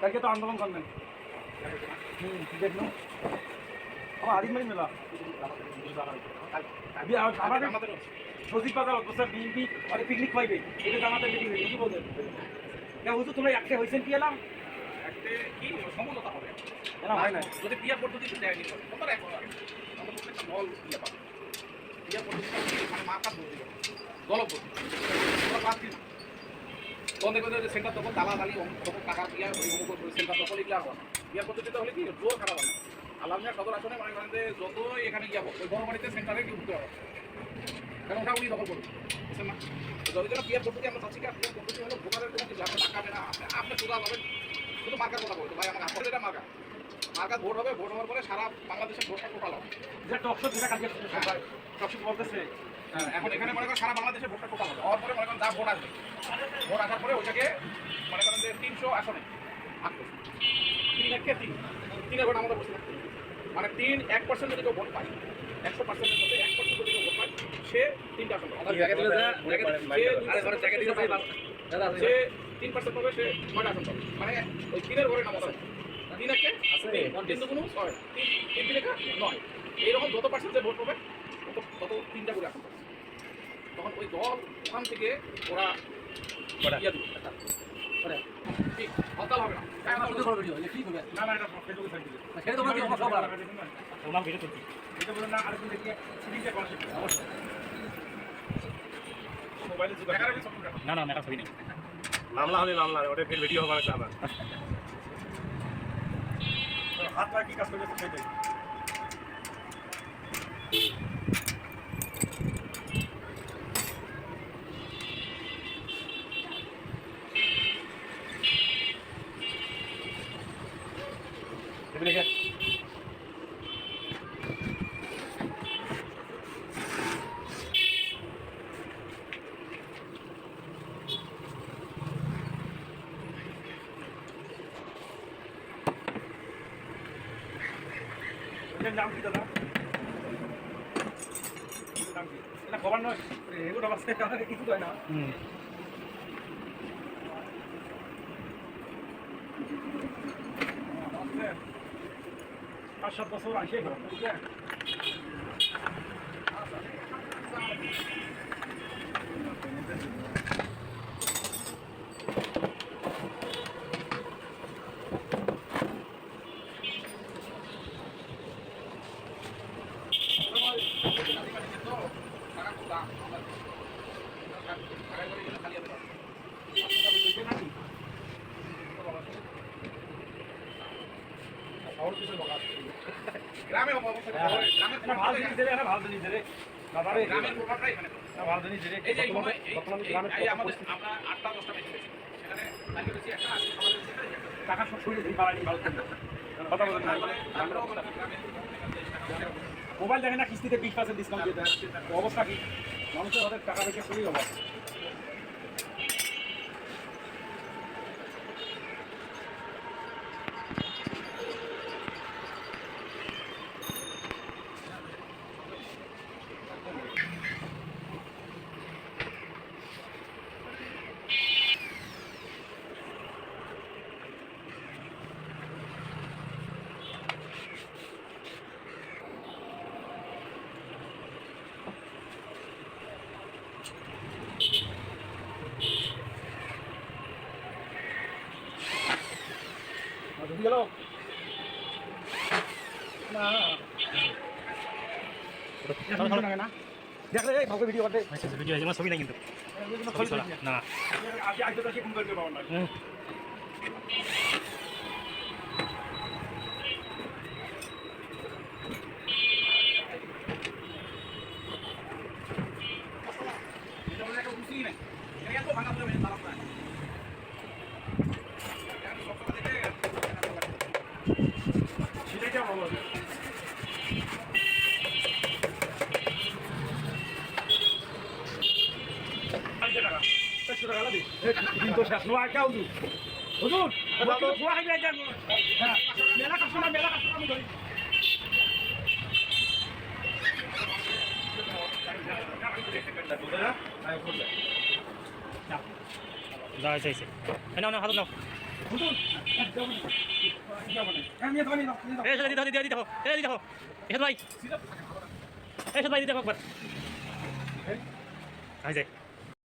কালকে তো আন্দোলন করবেন হুম আমার আদিম ভাই মেলা আমাদের সজীব বাজার অবস্থা বিএনপি অনেক পিকনিক পাইবে এটা জানাতে মিটিং কি বলছেন কেন হুজুর তোমরা একটা হয়েছেন কি এলাম কি সমঝোতা হবে এলাম হয় না যদি বিয়ার পদ্ধতিতে দেয় নি তোমরা এখন আমরা প্রত্যেকটা দল পাবো বিয়ার পদ্ধতি মানে মাথা দল পদ্ধতি তোমরা তখন দেখবে সেন্টার তখন দালা দালি তখন টাকা ওই অমুক সেন্টার তখন এগুলো আর বিয়ার পদ্ধতিতে হলে কি? জোর খারাপ না আল্লাহ সদর আসনে মনে যে যতই এখানে গিয়ে ওই বড় বাড়িতে সেন্টারে কি উঠতে হবে কারণ ওটা উনি দখল করবে বুঝছেন না? যদি যেন বিয়ার পদ্ধতি আমরা চাচ্ছি বিয়ার পদ্ধতি হলো ভোটারের কোনো কিছু আপনি টাকা না আপনি সোজা যাবেন শুধু মার্কার কথা বলতো ভাই আমার আসলে এটা মার্কা। মার্কার ভোট হবে ভোট হওয়ার পরে সারা বাংলাদেশের ভোটটা টোটাল হবে। যে টকশো যেটা কালকে টকশো বলতেছে হ্যাঁ, এখন এখানে মনে করেন সারা বাংলাদেশের ভোটটা টোটাল হবে। হওয়ার পরে মনে করেন যা ভোট আসবে। ভোট আসার পরে ওইটাকে মনে করেন যে তিনশো আসনে। তিন একে তিন। তিনের ভোট আমাদের বসে থাকতে মানে তিন এক পার্সেন্ট যদি কেউ ভোট পায় একশো পার্সেন্টের মধ্যে এক পার্সেন্ট যদি কেউ ভোট পায় সে তিনটা আসন পাবে। সে তিন পার্সেন্ট পাবে সে ছয়টা আসন পাবে। মানে ওই তিনের ঘরে নামা যাবে তিন একে দুগুণ ছয়। তিন তিন তিন নয়। এইরকম যত পার্সেন্ট যে ভোট পাবে তত তিনটা করে পাবে তখন ওই দল ওখান থেকে ওরা ইয়ে দিবে ঠিক হরতাল হবে না। এটা ফেসবুকে সেটা তোমরা কি ভিডিও করছি। এটা বলেন না করা। শিখবে মোবাইলে না না মেটা ছবি নেই। মামলা হলে মামলা ওটা ফের ভিডিও হবে হাত রাখি কাজ করবে সেটাই। নাম কি দাদা? নাম কি? এটা খবর নয়। এগুলো কিছু হয় না। পাঁচ সাত বছর আসে বুঝলেন টাকা খুব দাম টাকা করে গেলে খালি হবে না। অবস্থা। টাকা সব কথা টাকা মোবাইল দেখে না কিস্তিতে বিশ পার্সেন্ট ডিসকাউন্ট দেয় অবস্থা কি মানুষের হাতে টাকা রেখে শরীর অভাব ঢুকে গেল। না। দেখলে ভাবে ভিডিও করতে। ভিডিও আছে আমার ছবি নাই কিন্তু। না। আজকে আজকে তো কি ফোন করতে পারব না হুম। এটা মানে একটা উচিতই নাই এখানে এত ভাঙা যাবে না তারা প্রায় এখানে সবসময় দেখে সেটাই তো ভালো হবে আড়াইশো টাকা চারশো টাকা লাগবে দিন তো শেষ নয় দু হুজুর হাজার হ্যাঁ মেলা কাস্টমার মেলা কাস্টমার আমি ধরি যা হয়েছে নাও নাও হাত নাও না। না। হ্যাঁ। এই দিতে দিতে একবার এই যে